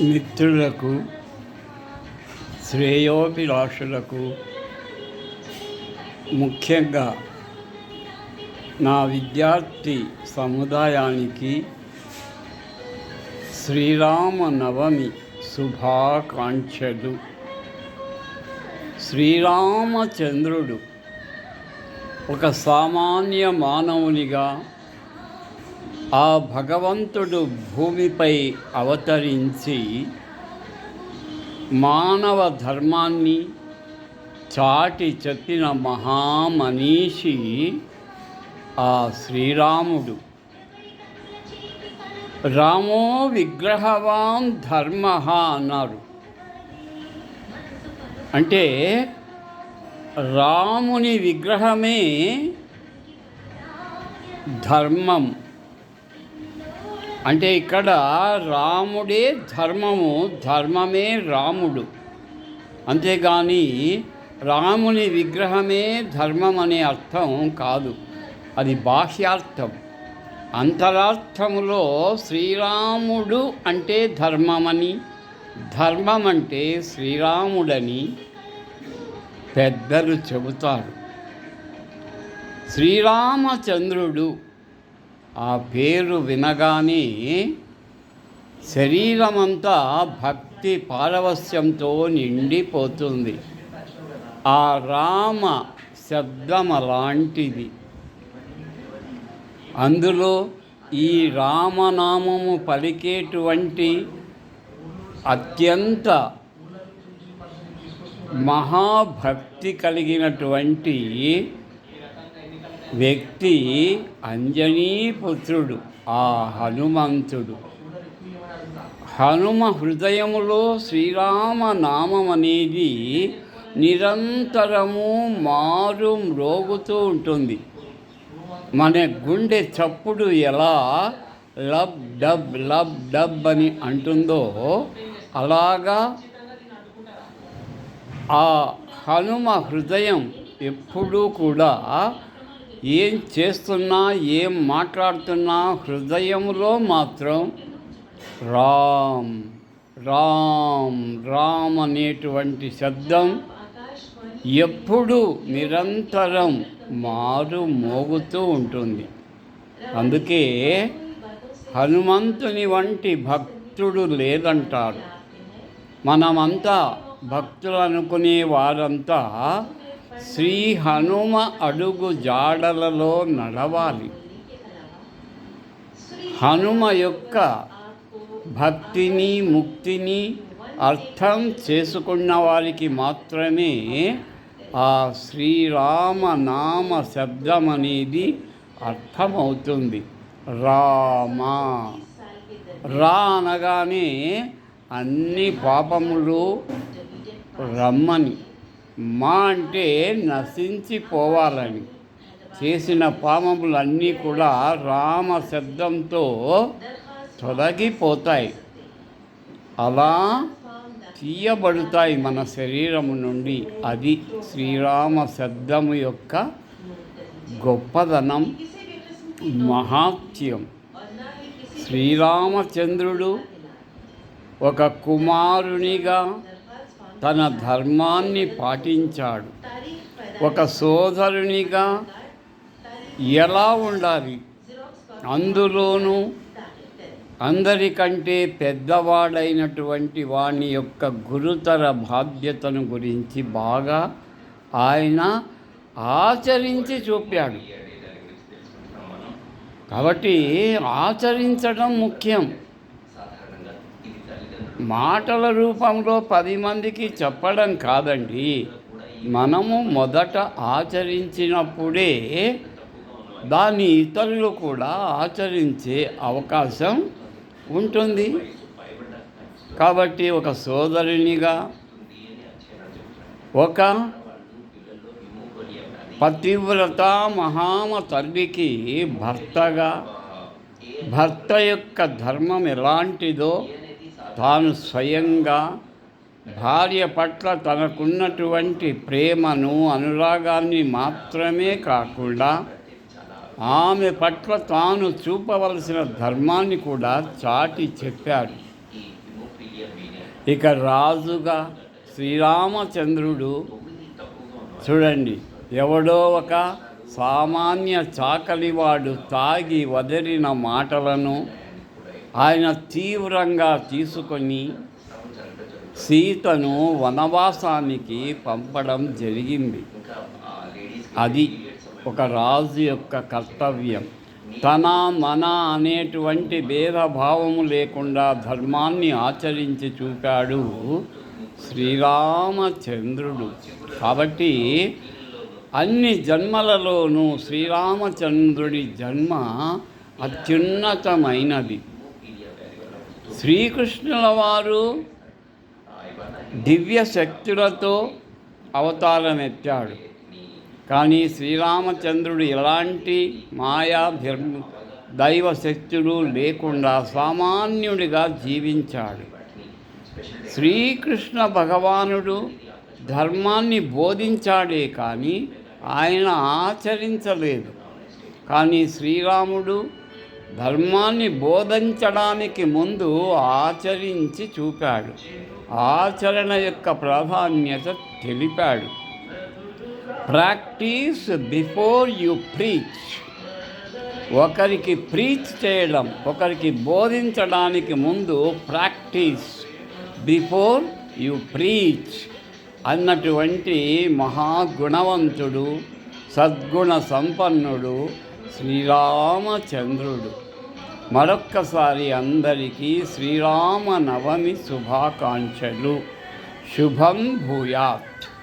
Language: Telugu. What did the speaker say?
మిత్రులకు శ్రేయోభిలాషులకు ముఖ్యంగా నా విద్యార్థి సముదాయానికి శ్రీరామ నవమి శుభాకాంక్షలు. శ్రీరామచంద్రుడు ఒక సామాన్య మానవునిగా ఆ భగవంతుడు భూమిపై అవతరించి మానవ ధర్మాన్ని చాటి చెప్పిన మహామనీషి ఆ శ్రీరాముడు. రామో విగ్రహవాన్ ధర్మ అన్నారు. అంటే రాముని విగ్రహమే ధర్మం. అంటే ఇక్కడ రాముడే ధర్మము ధర్మమే రాముడు. అంతేగాని రాముని విగ్రహమే ధర్మం అనే అర్థం కాదు. అది బాహ్యార్థం. అంతరార్థములో శ్రీరాముడు అంటే ధర్మమని ధర్మం అంటే శ్రీరాముడని పెద్దలు చెబుతారు. శ్రీరామచంద్రుడు ఆ పేరు వినగానే శరీరమంతా భక్తి పారవస్యంతో నిండిపోతుంది. ఆ రామ శబ్దం అలాంటిది. అందులో ఈ రామనామము పలికేటువంటి అత్యంత మహాభక్తి కలిగినటువంటి వ్యక్తి అంజనీపుత్రుడు ఆ హనుమంతుడు. హనుమ హృదయములో శ్రీరామ నామం అనేది నిరంతరము మారు మ్రోగుతూ ఉంటుంది. మన గుండె చప్పుడు ఎలా లబ్ డబ్ లబ్ డబ్ అని అంటుందో అలాగా ఆ హనుమ హృదయం ఎప్పుడూ కూడా ఏం చేస్తున్నా ఏం మాట్లాడుతున్నా హృదయంలో మాత్రం రామ్ రామ్ రామ్ అనేటువంటి శబ్దం ఎప్పుడు నిరంతరం మారు మోగుతూ ఉంటుంది. అందుకే హనుమంతుని వంటి భక్తుడు లేదంటారు. మనమంతా భక్తులు అనుకునే వారంతా శ్రీ హనుమ అడుగు జాడలలో నడవాలి. హనుమ యొక్క భక్తిని ముక్తిని అర్థం చేసుకున్న వారికి మాత్రమే ఆ శ్రీరామ నామ శబ్దం అనేది అర్థమవుతుంది. రామ రా అనగానే అన్ని పాపములు రమ్మని. మా అంటే నశించిపోవాలని. చేసిన పామములన్నీ కూడా రామ శబ్దంతో తొలగిపోతాయి. అలా తీయబడతాయి మన శరీరము నుండి. అది శ్రీరామ శబ్దము యొక్క గొప్పదనం మహాత్యం శ్రీరామచంద్రుడు ఒక కుమారునిగా తన ధర్మాన్ని పాటించాడు. ఒక సోదరునిగా ఎలా ఉండాలి? అందులోనూ అందరికంటే పెద్దవాడైనటువంటి వాని యొక్క గురుతర బాధ్యతను గురించి బాగా ఆయన ఆచరించి చూపాడు. కాబట్టి ఆచరించడం ముఖ్యం. మాటల రూపంలో పది మందికి చెప్పడం కాదండి. మనము మొదట ఆచరించినప్పుడే దాన్ని ఇతరులు కూడా ఆచరించే అవకాశం ఉంటుంది. కాబట్టి ఒక సోదరునిగా ఒక పతివ్రత మహామ తల్లికి భర్తగా భర్త యొక్క ధర్మం ఎలాంటిదో తాను స్వయంగా భార్య పట్ల తనకున్నటువంటి ప్రేమను అనురాగాన్ని మాత్రమే కాకుండా ఆమె పట్ల తాను చూపవలసిన ధర్మాన్ని కూడా చాటి చెప్పాడు. ఇక రాజుగా శ్రీరామచంద్రుడు చూడండి ఎవడో ఒక సామాన్య చాకలివాడు తాగి వదిలిన మాటలను ఆయన తీవ్రంగా తీసుకొని సీతను వనవాసానికి పంపడం జరిగింది. అది ఒక రాజు యొక్క కర్తవ్యం. తన మన అనేటువంటి భేదభావము లేకుండా ధర్మాన్ని ఆచరించి చూపాడు శ్రీరామచంద్రుడు. కాబట్టి అన్ని జన్మలలోనూ శ్రీరామచంద్రుడి జన్మ అత్యున్నతమైనది. శ్రీకృష్ణుల వారు దివ్య శక్తులతో అవతారమెత్తాడు. కానీ శ్రీరామచంద్రుడు ఎలాంటి మాయా ధర్మ దైవ శక్తులు లేకుండా సామాన్యుడిగా జీవించాడు. శ్రీకృష్ణ భగవానుడు ధర్మాన్ని బోధించాడే కానీ ఆయన ఆచరించలేదు. కానీ శ్రీరాముడు ధర్మాన్ని బోధించడానికి ముందు ఆచరించి చూపాడు. ఆచరణ యొక్క ప్రాధాన్యత తెలిపాడు. ప్రాక్టీస్ బిఫోర్ యు ప్రీచ్ ఒకరికి ప్రీచ్ చేయడం ఒకరికి బోధించడానికి ముందు ప్రాక్టీస్ బిఫోర్ యు ప్రీచ్ అన్నటువంటి మహాగుణవంతుడు సద్గుణ సంపన్నుడు శ్రీరామచంద్రుడు. మరొక్కసారి అందరికీ శ్రీరామ నవమి శుభాకాంక్షలు. శుభం భూయాత్.